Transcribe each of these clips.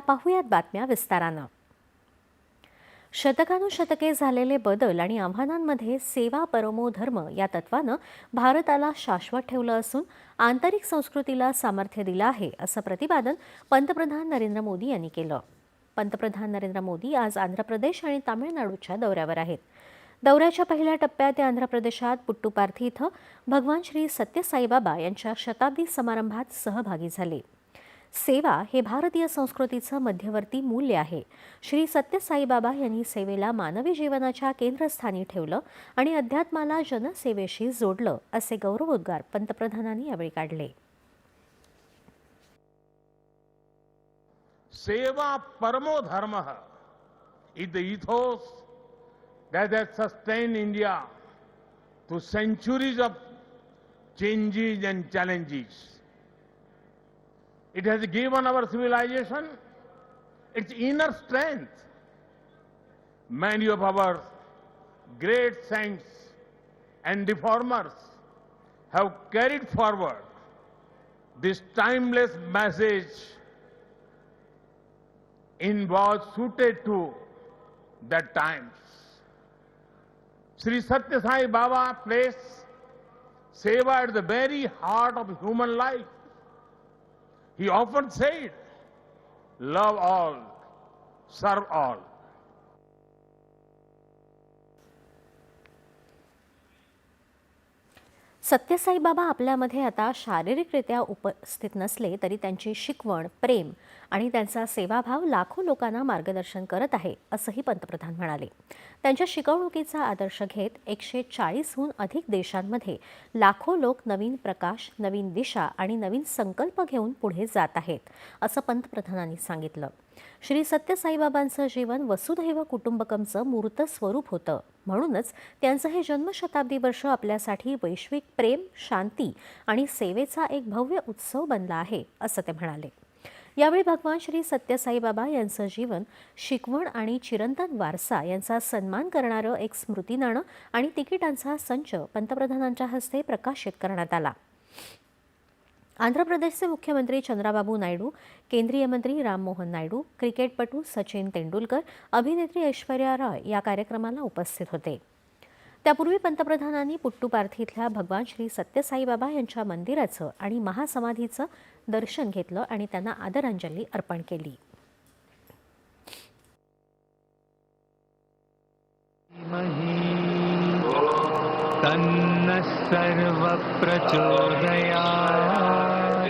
पाहुयात बातम्या विस्तारानं. शतकानुशतके झालेले बदल आणि आव्हानांमध्ये सेवा परमो धर्म या तत्वानं भारताला शाश्वत ठेवलं असून आंतरिक संस्कृतीला सामर्थ्य दिलं आहे असं प्रतिपादन पंतप्रधान नरेंद्र मोदी यांनी केलं. पंतप्रधान नरेंद्र मोदी आज आंध्र प्रदेश आणि तामिळनाडूच्या दौऱ्यावर आहेत. दौऱ्याच्या पहिल्या टप्प्यात ते आंध्र प्रदेशात पुट्टुपार्थी इथं भगवान श्री सत्यसाईबाबा यांच्या शताब्दी समारंभात सहभागी झाले. सेवा हे भारतीय संस्कृतीचं मध्यवर्ती मूल्य आहे. श्री सत्यसाईबाबा यांनी सेवेला मानवी जीवनाच्या केंद्रस्थानी ठेवलं आणि अध्यात्माला जनसेवेशी जोडलं असे गौरवोद्गार पंतप्रधानांनी यावेळी काढले. सेवा परमो धर्म. Is the ethos that has sustained India through centuries of changes and challenges. It has given our civilization its inner strength. Many of our great saints and reformers have carried forward this timeless message in was suited to that times. Sri Satya Sai Baba placed seva at the very heart of human life. He often said, love all, serve all. Sathya Sai Baba आपल्यामध्ये आता शारीरिकरित्या उपस्थित नसले तरी त्यांची शिकवण प्रेम आणि त्यांचा सेवाभाव लाखो लोकांना मार्गदर्शन करत आहे असंही पंतप्रधान म्हणाले. त्यांच्या शिकवणुकीचा आदर्श घेत एकशे चाळीसहून अधिक देशांमध्ये लाखो लोक नवीन प्रकाश नवीन दिशा आणि नवीन संकल्प घेऊन पुढे जात आहेत असं पंतप्रधानांनी सांगितलं. श्री सत्यसाईबाबांचं जीवन वसुधैव कुटुंबकमचं मूर्त स्वरूप होतं. म्हणूनच त्यांचं हे जन्मशताब्दी वर्ष आपल्यासाठी वैश्विक प्रेम शांती आणि सेवेचा एक भव्य उत्सव बनला आहे असं ते म्हणाले. यावेळी भगवान श्री सत्यसाईबाबा यांचं जीवन शिकवण आणि चिरंतन वारसा यांचा सन्मान करणारं एक स्मृतीनाणं आणि तिकिटांचा संच पंतप्रधानांच्या हस्ते प्रकाशित करण्यात आला. आंध्र प्रदेशचे मुख्यमंत्री चंद्राबाबू नायडू केंद्रीय मंत्री राममोहन नायडू क्रिकेटपटू सचिन तेंडुलकर अभिनेत्री ऐश्वर्या रॉय या कार्यक्रमाला उपस्थित होते. त्यापूर्वी पंतप्रधानांनी पुट्टुपार्थी इथल्या भगवान श्री सत्यसाईबाबा यांच्या मंदिराचं आणि महासमाधीचं दर्शन घेतलं आणि त्यांना आदरांजली अर्पण केली. सर्व प्रचोदया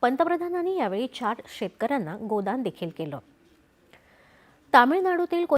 पंतप्रधानांनी यावेळी चार शेतकऱ्यांना गोदान देखील केलं. तामिळनाडूतील